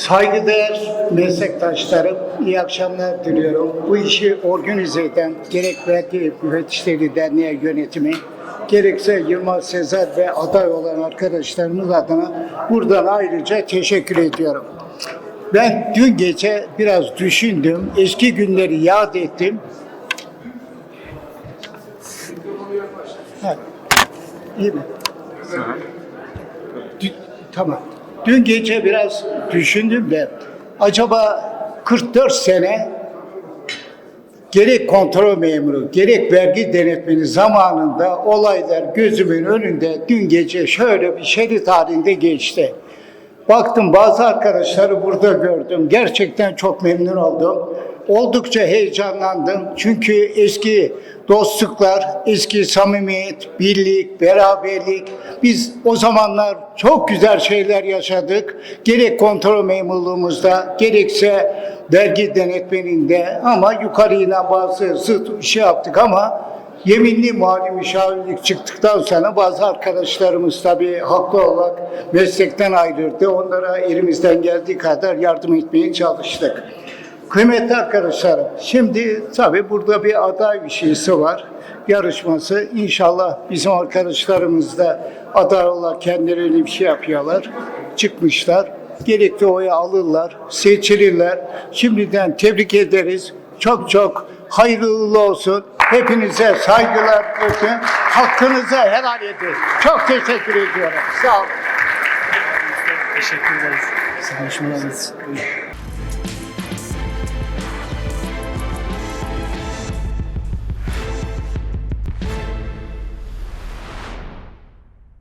Saygıdeğer meslektaşlarım, iyi akşamlar diliyorum. Bu işi organize eden gerek Vergi Müfettişleri Derneği yönetimi, gerekse Yılmaz Sezer ve aday olan arkadaşlarımız adına buradan ayrıca teşekkür ediyorum. Ben dün gece biraz düşündüm, eski günleri yad ettim. Ha, iyi mi? Tamam. Dün gece biraz düşündüm de acaba 44 sene gerek kontrol memuru, gerek vergi denetmeni zamanında olaylar gözümün önünde dün gece şöyle bir şerit halinde geçti. Baktım bazı arkadaşları burada gördüm. Gerçekten çok memnun oldum. Oldukça heyecanlandım. Çünkü eski dostluklar, eski samimiyet, birlik, beraberlik. Biz o zamanlar çok güzel şeyler yaşadık. Gerek kontrol memurluğumuzda, gerekse vergi denetmeninde ama yukarıyla bazı zıt şey yaptık ama Yeminli mali müşavirlik çıktıktan sonra bazı arkadaşlarımız tabii haklı olarak meslekten ayrıldı. Onlara elimizden geldiği kadar yardım etmeye çalıştık. Kıymetli arkadaşlarım, şimdi tabii burada bir aday bir şeysi var. Yarışması. İnşallah bizim arkadaşlarımız da aday olarak kendileri bir şey yapıyorlar. Çıkmışlar. Gerekli oyu alırlar, seçilirler. Şimdiden tebrik ederiz. Çok çok hayırlı olsun. Hepinize saygılar olsun. Hakkınızı helal edin. Çok teşekkür ediyorum. Sağ olun. Teşekkür ederiz. Konuşmalarınız. Buyurun.